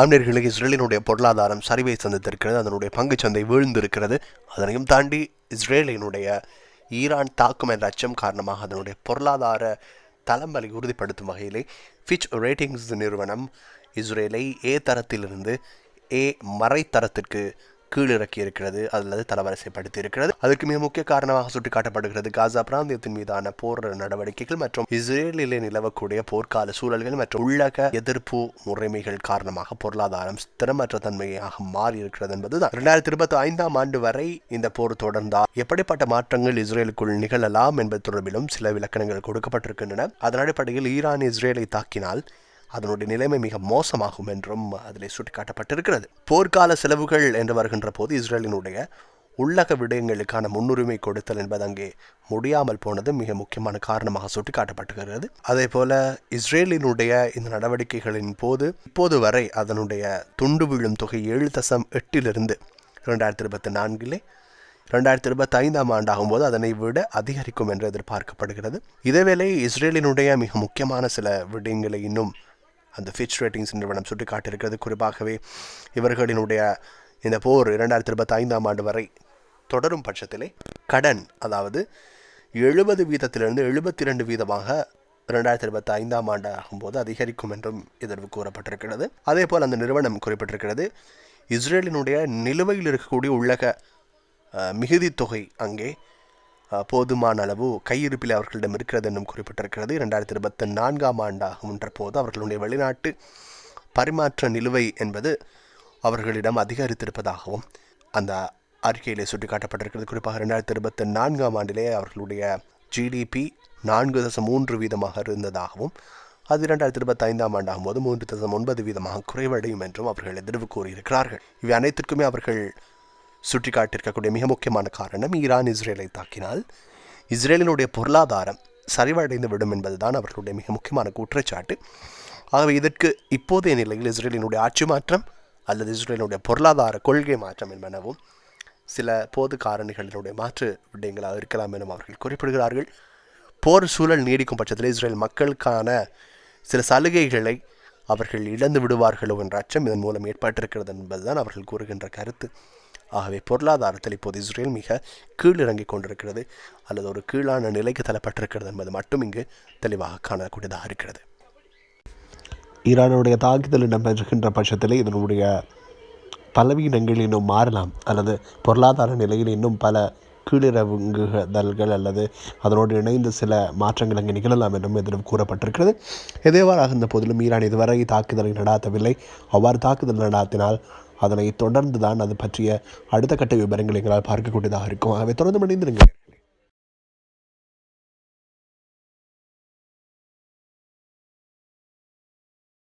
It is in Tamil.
ஆண்டியர்களை இஸ்ரேலினுடைய பொருளாதாரம் சரிவை சந்தித்திருக்கிறது அதனுடைய பங்குச்சந்தை வீழ்ந்திருக்கிறது. அதனையும் தாண்டி இஸ்ரேலினுடைய ஈரான் தாக்கும் என்ற அச்சம் காரணமாக அதனுடைய பொருளாதார தளம்பலை உறுதிப்படுத்தும் வகையிலே ஃபிச் ரேட்டிங்ஸ் நிறுவனம் இஸ்ரேலை ஏ தரத்திலிருந்து ஏ மறைத்தரத்திற்கு கீழிறக்கி இருக்கிறது அல்லது தரவரிசைப்படுத்தி இருக்கிறது அதற்கு மிக முக்கிய காரணமாக சுட்டிக்காட்டப்படுகிறது காசா பிராந்தியத்தின் மீதான போர் நடவடிக்கைகள் மற்றும் இஸ்ரேலிலே நிலவக்கூடிய போர்க்கால சூழல்கள் மற்றும் உள்ளக எதிர்ப்பு முறைமைகள் காரணமாக பொருளாதாரம் ஸ்திரமற்ற தன்மையாக மாறி இருக்கிறது என்பதுதான். இரண்டாயிரத்தி இருபத்தி ஐந்தாம் ஆண்டு வரை இந்த போர் தொடர்ந்தால் எப்படிப்பட்ட மாற்றங்கள் இஸ்ரேலுக்குள் நிகழலாம் என்பது தொடர்பிலும் சில விளக்கணங்கள் கொடுக்கப்பட்டிருக்கின்றன. அதன் அடிப்படையில் ஈரான் இஸ்ரேலை தாக்கினால் அதனுடைய நிலைமை மிக மோசமாகும் என்றும் அதில் சுட்டிக்காட்டப்பட்டிருக்கிறது. போர்க்கால செலவுகள் என்று வருகின்ற போது இஸ்ரேலினுடைய உள்ளக விடயங்களுக்கான முன்னுரிமை கொடுத்தல் என்பது அங்கே முடியாமல் போனது மிக முக்கியமான காரணமாக சுட்டிக்காட்டப்பட்டுகிறது அதே போல இஸ்ரேலினுடைய இந்த நடவடிக்கைகளின் போது இப்போது வரை அதனுடைய துண்டு விழும் தொகை ஏழு தசம் எட்டிலிருந்து இரண்டாயிரத்தி இருபத்தி நான்கிலே ரெண்டாயிரத்தி இருபத்தி ஐந்தாம் ஆண்டாகும் போது அதனை விட அதிகரிக்கும் என்று எதிர்பார்க்கப்படுகிறது. இதேவேளை இஸ்ரேலினுடைய மிக முக்கியமான சில விடயங்களை இன்னும் அந்த ஃபிச் ரேட்டிங்ஸ் நிறுவனம் சுட்டிக்காட்டியிருக்கிறது. குறிப்பாகவே இவர்களினுடைய இந்த போர் இரண்டாயிரத்தி இருபத்தி ஐந்தாம் ஆண்டு வரை தொடரும் பட்சத்திலே கடன் அதாவது எழுபது வீதத்திலிருந்து எழுபத்தி ரெண்டு வீதமாக இரண்டாயிரத்தி இருபத்தி ஐந்தாம் ஆண்டு ஆகும்போது அதிகரிக்கும் என்றும் எதிர்வு கூறப்பட்டிருக்கிறது. அதே போல் அந்த நிறுவனம் குறிப்பிட்டிருக்கிறது. இஸ்ரேலினுடைய நிலுவையில் இருக்கக்கூடிய உள்ளக மிகுதி தொகை அங்கே போதுமான அளவு கையிருப்பில் அவர்களிடம் இருக்கிறது என்றும் குறிப்பிட்டிருக்கிறது. இரண்டாயிரத்தி இருபத்தி நான்காம் ஆண்டாகுன்ற போது அவர்களுடைய வெளிநாட்டு பரிமாற்ற நிலுவை என்பது அவர்களிடம் அதிகரித்திருப்பதாகவும் அந்த அறிக்கையிலே சுட்டிக்காட்டப்பட்டிருக்கிறது. குறிப்பாக இரண்டாயிரத்தி இருபத்தி நான்காம் ஆண்டிலே அவர்களுடைய ஜிடிபி நான்கு தசம் மூன்று வீதமாக இருந்ததாகவும் அது இரண்டாயிரத்தி இருபத்தி ஐந்தாம் ஆண்டாகும் போது மூன்று தசம் ஒன்பது வீதமாக குறைவடையும் என்றும் அவர்கள் எதிர்வு கூறியிருக்கிறார்கள். இவை அனைத்திற்குமே அவர்கள் சுட்டிக்காட்டியிருக்கக்கூடிய மிக முக்கியமான காரணம் ஈரான் இஸ்ரேலை தாக்கினால். இஸ்ரேலினுடைய பொருளாதாரம் சரிவடைந்து விடும் என்பதுதான் அவர்களுடைய மிக முக்கியமான குற்றச்சாட்டு. ஆகவே இதற்கு இப்போதைய நிலையில் இஸ்ரேலினுடைய ஆட்சி மாற்றம் அல்லது இஸ்ரேலினுடைய பொருளாதார கொள்கை மாற்றம் என்பனவும் சில போது காரணிகளினுடைய மாற்று விடயங்களாக இருக்கலாம் எனும் அவர்கள் குறிப்பிடுகிறார்கள். போர் சூழல் நீடிக்கும் பட்சத்தில் இஸ்ரேல் மக்களுக்கான சில சலுகைகளை அவர்கள் இழந்து விடுவார்களோ என்ற அச்சம் இதன் மூலம் ஏற்பட்டிருக்கிறது என்பதுதான் அவர்கள் கூறுகின்ற கருத்து. ஆகவே பொருளாதாரத்தில் இப்போது இஸ்ரேல் மிக கீழிறங்கிக் கொண்டிருக்கிறது அல்லது ஒரு கீழான நிலைக்கு தள்ளப்பட்டிருக்கிறது என்பது மட்டும் இங்கு தெளிவாக காணக்கூடியதாக இருக்கிறது. ஈரானுடைய தாக்குதல் இடம்பெறுகின்ற பட்சத்தில் இதனுடைய பலவீனங்கள் இன்னும் மாறலாம் அல்லது பொருளாதார நிலையில் இன்னும் பல கீழிறங்குதல்கள் அல்லது அதனோடு இணைந்து சில மாற்றங்கள் அங்கே நிகழலாம் என்றும் எதிரும் கூறப்பட்டிருக்கிறது. எதேவாறாக இருந்த போதிலும் ஈரான் இதுவரை தாக்குதலை நடாத்தவில்லை. அவ்வாறு தாக்குதல் நடாத்தினால் அதனை தொடர்ந்து தான் அது பற்றிய அடுத்த கட்ட விவரங்கள் எங்களால் பார்க்கக்கூடியதாக இருக்கும். அவை தொடர்ந்து மணிந்திருங்கள்